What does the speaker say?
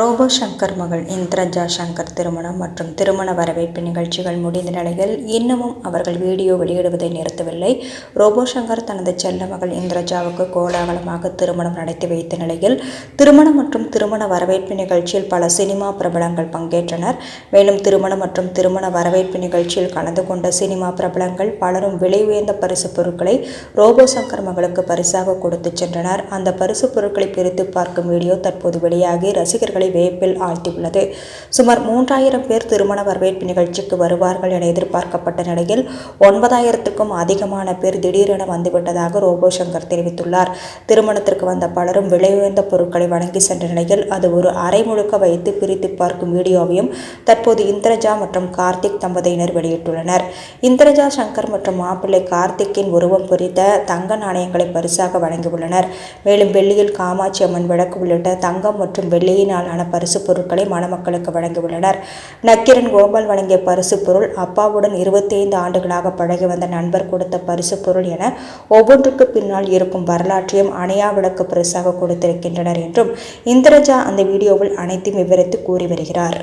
Robot Shankar மகள் இந்திரஜா சங்கர் திருமணம் மற்றும் திருமண வரவேற்பு நிகழ்ச்சிகள் முடிந்த நிலையில் இன்னமும் அவர்கள் வீடியோ வெளியிடுவதை நிறுத்தவில்லை. ரோபோ சங்கர் தனது செல்ல மகள் இந்திரஜாவுக்கு கோலாகலமாக திருமணம் நடத்தி வைத்த நிலையில் திருமணம் மற்றும் திருமண வரவேற்பு நிகழ்ச்சியில் பல சினிமா பிரபலங்கள் பங்கேற்றனர். மேலும் திருமணம் மற்றும் திருமண வரவேற்பு நிகழ்ச்சியில் கலந்து கொண்ட சினிமா பிரபலங்கள் பலரும் விலை உயர்ந்த பரிசு பொருட்களை ரோபோ சங்கர் மகளுக்கு பரிசாக கொடுத்து சென்றனர். அந்த பரிசு பொருட்களை பிரித்து பார்க்கும் வீடியோ தற்போது வெளியாகி ரசிகர்கள் மக்களை வேப்பில் ஆழ்த்தியுள்ளது. சுமார் மூன்றாயிரம் பேர் திருமண வரவேற்பு நிகழ்ச்சிக்கு வருவார்கள் என எதிர்பார்க்கப்பட்ட நிலையில் ஒன்பதாயிரத்துக்கும் அதிகமான பேர் திடீரென வந்துவிட்டதாக ரோபோ சங்கர் தெரிவித்துள்ளார். திருமணத்திற்கு வந்த பலரும் விலை உயர்ந்த பொருட்களை வழங்கி சென்ற நிலையில் அது ஒரு அரை முழுக்க வைத்து பிரித்து பார்க்கும் வீடியோவையும் தற்போது இந்திரஜா மற்றும் கார்த்திக் தம்பதியினர் வெளியிட்டுள்ளனர். இந்திரஜா சங்கர் மற்றும் மாப்பிள்ளை கார்த்திக்கின் உருவம் பொறித்த தங்க நாணயங்களை பரிசாக வழங்கியுள்ளனர். மேலும் வெள்ளியில் காமாட்சி அம்மன் விளக்கு உள்ளிட்ட தங்கம் மற்றும் வெள்ளியினால் பெருமளவிலான பரிசு பொருட்களை மணமக்களுக்கு வழங்கியுள்ளனர். நக்கிரன் கோபால் வழங்கிய பரிசு பொருள் அப்பாவுடன் இருபத்தி ஐந்து ஆண்டுகளாக பழகி வந்த நண்பர் கொடுத்த பரிசு பொருள் என ஒவ்வொன்றுக்கு பின்னால் இருக்கும் வரலாற்றையும் அணையா விளக்கு பரிசாக கொடுத்திருக்கின்றனர் என்றும் இந்திரஜா அந்த வீடியோவில் அனைத்தும் விவரித்து கூறி வருகிறார்.